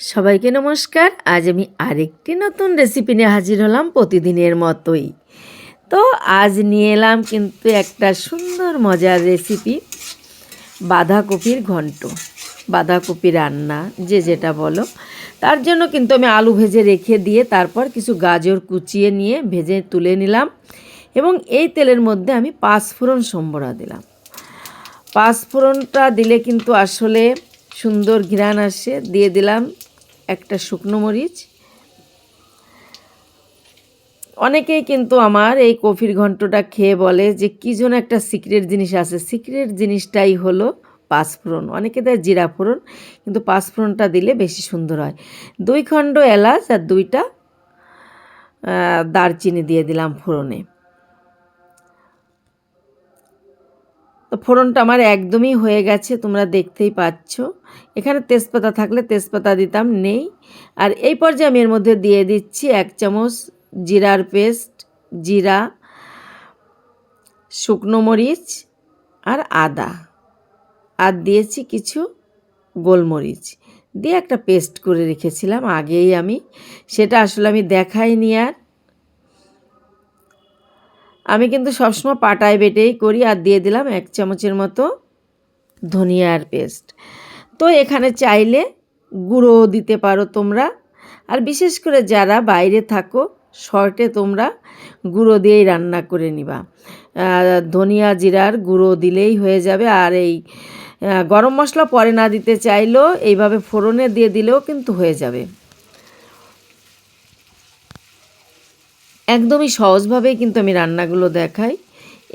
সবাইকে নমস্কার। আজ আমি আরেকটি নতুন রেসিপি নিয়ে হাজির হলাম প্রতিদিনের মতোই। তো আজ নিয়ে এলাম কিন্তু একটা সুন্দর মজার রেসিপি বাঁধাকপির ঘন্ট, বাঁধাকপি রান্না, যে যেটা বলো। তার জন্য কিন্তু আমি আলু ভেজে রেখে দিয়ে তারপর কিছু গাজর কুচিয়ে নিয়ে ভেজে তুলে নিলাম এবং এই তেলের মধ্যে আমি পাঁচফোড়ন সম্বরা দিলাম। পাঁচফোড়নটা দিলে কিন্তু আসলে সুন্দর ঘ্রাণ আসে। দিয়ে দিলাম একটা শুকনো মরিচ। অনেকেই কিন্তু আমার এই কফির ঘন্টটা খেয়ে বলে যে, কী যেন একটা সিক্রেট জিনিস আছে। সিক্রেট জিনিসটাই হলো পাঁচফোড়ন। অনেকে দেয় জিরা ফোড়ন, কিন্তু পাঁচফোড়নটা দিলে বেশি সুন্দর হয়। দুই খণ্ড এলাচ আর দুইটা দারচিনি দিয়ে দিলাম ফোড়নে। ফোড়নটা আমার একদমই হয়ে গেছে, তোমরা দেখতেই পাচ্ছ। এখানে তেজপাতা থাকলে তেজপাতা দিতাম, নেই। আর এই পর্যায়ে আমি এর মধ্যে দিয়ে দিচ্ছি এক চামচ জিরার পেস্ট, জিরা, শুকনো মরিচ আর আদা। আর দিয়েছি কিছু গোলমরিচ। দিয়ে একটা পেস্ট করে রেখেছিলাম আগেই আমি। সেটা আসলে আমি দেখাইনি আর। আমি কিন্তু সবসময় পাটায় বেটেই করি আর দিয়ে দিলাম এক চামচের মতো ধনিয়ার পেস্ট। তো এখানে চাইলে গুঁড়ো দিতে পারো তোমরা। আর বিশেষ করে যারা বাইরে থাকো, শর্টে তোমরা গুঁড়ো দিয়েই রান্না করে নিবা। ধনিয়া জিরার গুঁড়ো দিলেই হয়ে যাবে। আর এই গরম মশলা পরে না দিতে চাইলেও এইভাবে ফোড়নে দিয়ে দিলেও কিন্তু হয়ে যাবে। একদমই সহজভাবেই কিন্তু আমি রান্নাগুলো দেখাই।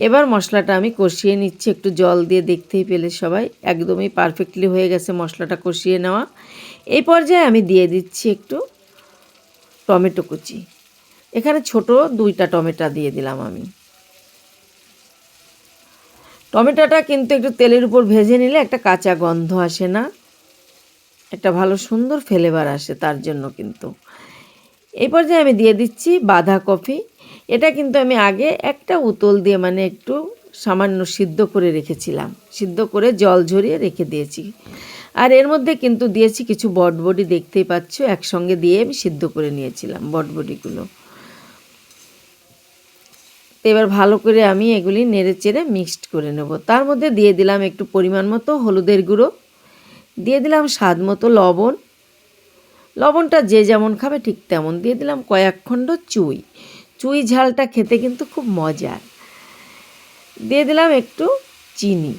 এবার মশলাটা আমি কষিয়ে নিচ্ছি, একটু জল দিয়ে দেখতেই পেলে সবাই। একদমই পারফেক্টলি হয়ে গেছে মশলাটা কষিয়ে নেওয়া। এই পর্যায়ে আমি দিয়ে দিচ্ছি একটু টমেটো কুচি। এখানে ছোট দুইটা টমেটো দিয়ে দিলাম আমি। টমেটোটা কিন্তু একটু তেলের উপর ভেজে নিলে একটা কাঁচা গন্ধ আসে না। একটা ভালো সুন্দর ফ্লেভার আসে তার জন্য কিন্তু। এই পর্যায়ে আমি দিয়ে দিচ্ছি বাঁধাকপি এটা কিন্তু আমি আগে একটা উতল দিয়ে মানে একটু সামান্য সিদ্ধ করে রেখেছিলাম। সিদ্ধ করে জল ঝরিয়ে রেখে দিয়েছি। আর এর মধ্যে কিন্তু দিয়েছি কিছু বটবডি দেখতেই পাচ্ছ, একসঙ্গে দিয়ে আমি সিদ্ধ করে নিয়েছিলাম বটবডিগুলো। এবার ভালো করে আমি এগুলি নেড়ে চেড়ে মিক্সড করে নেব। তার মধ্যে দিয়ে দিলাম একটু পরিমাণ মতো হলুদের গুঁড়ো। দিয়ে দিলাম স্বাদ মতো লবণ। লবণটা যে যেমন খাবে ঠিক তেমন দিয়ে দিলাম কয়েক খণ্ড চুই। চুই ঝালটা খেতে কিন্তু খুব মজার। দিয়ে দিলাম একটু চিনি।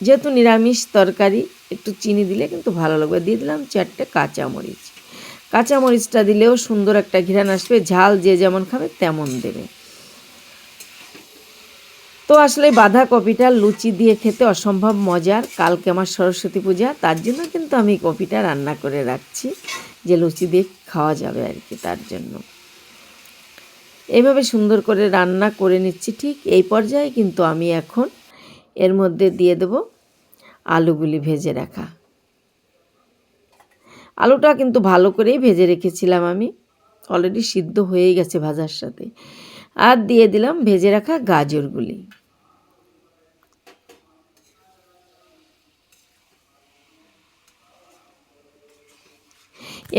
যেহেতু নিরামিষ তরকারি, একটু চিনি দিলে কিন্তু ভালো লাগবে। দিয়ে দিলাম চারটে কাঁচামরিচ। কাঁচামরিচটা দিলেও সুন্দর একটা ঘিরান আসবে, ঝাল যে যেমন খাবে তেমন দেবে। তো আসলে বাঁধাকপিটা লুচি দিয়ে খেতে অসম্ভব মজার, কালকে আমার সরস্বতী পূজা, তার জন্য কিন্তু আমি কপিটা রান্না করে রাখছি। যে লুচি দিয়ে খাওয়া যাবে আর কি তার জন্য। এইভাবে সুন্দর করে রান্না করে নিচ্ছি ঠিক এই পর্যায়ে, কিন্তু আমি এখন এর মধ্যে দিয়ে দেব আলুগুলি ভেজে রাখা। আলুটা কিন্তু ভালো করেই ভেজে রেখেছিলাম আমি। অলরেডি সিদ্ধ হয়েই গেছে ভাজার সাথে। আর দিয়ে দিলাম ভেজে রাখা গাজরগুলি।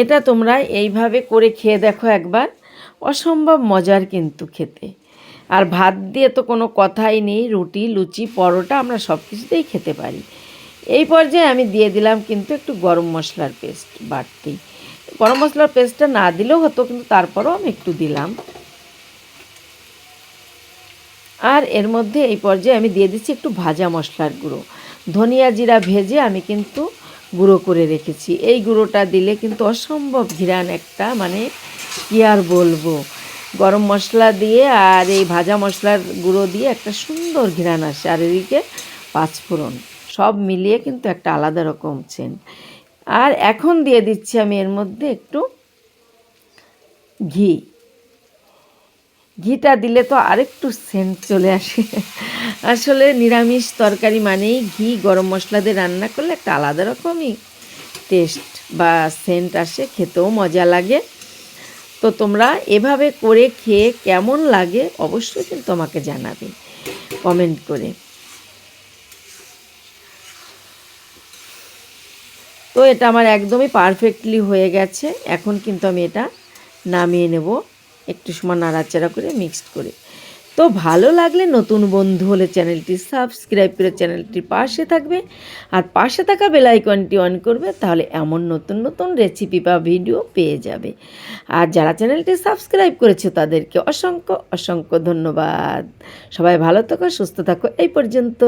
এটা তোমরা এইভাবে করে খেয়ে দেখো একবার। অসম্ভব মজার কিন্তু খেতে। আর ভাত দিয়ে তো কোনো কথাই নেই, রুটি, লুচি, পরোটা আমরা সব কিছুতেই খেতে পারি। এই পর্যায়ে আমি দিয়ে দিলাম কিন্তু একটু গরম মশলার পেস্ট বাড়তি। গরম মশলার পেস্টটা না দিলেও হতো, কিন্তু তারপরও আমি একটু দিলাম। আর এর মধ্যে এই পর্যায়ে আমি দিয়ে দিচ্ছি একটু ভাজা মশলার গুঁড়ো। ধনিয়া জিরা ভেজে আমি কিন্তু গুঁড়ো করে রেখেছি। এই গুঁড়োটা দিলে কিন্তু অসম্ভব ঘিরান একটা মানে কী আর বলব? গরম মশলা দিয়ে আর এই ভাজা মশলার গুঁড়ো দিয়ে একটা সুন্দর ঘিরান আসে। আর এদিকে পাঁচফোড়ন সব মিলিয়ে কিন্তু একটা আলাদা রকম সেন্ট আর এখন দিয়ে দিচ্ছি আমি এর মধ্যে একটু ঘি। ঘিটা দিলে তো আরেকটু সেন্ট চলে আসে। আসলে নিরামিষ তরকারি মানেই ঘি, গরম মশলা দিয়ে রান্না করলে একটা আলাদা রকমই টেস্ট বা সেন্ট আসে, খেতেও মজা লাগে। তো তোমরা এভাবে করে খেয়ে কেমন লাগে অবশ্যই কিন্তু আমাকে জানাবে কমেন্ট করে। তো এটা আমার একদমই পারফেক্টলি হয়ে গেছে, এখন কিন্তু আমি এটা নামিয়ে নেব। একটু সময় নাড়াচাড়া করে মিক্সড করে। তো ভালো লাগলে নতুন বন্ধু হলে চ্যানেলটি সাবস্ক্রাইব করে চ্যানেলটির পাশে থাকবে। আর পাশে থাকা বেল আইকনটি অন করবে, তাহলে এমন নতুন নতুন রেসিপি বা ভিডিও পেয়ে যাবে। আর যারা চ্যানেলটি সাবস্ক্রাইব করেছে, তাদেরকে অসংখ্য অসংখ্য ধন্যবাদ। সবাই ভালো থাকো, সুস্থ থাকো, এই পর্যন্ত।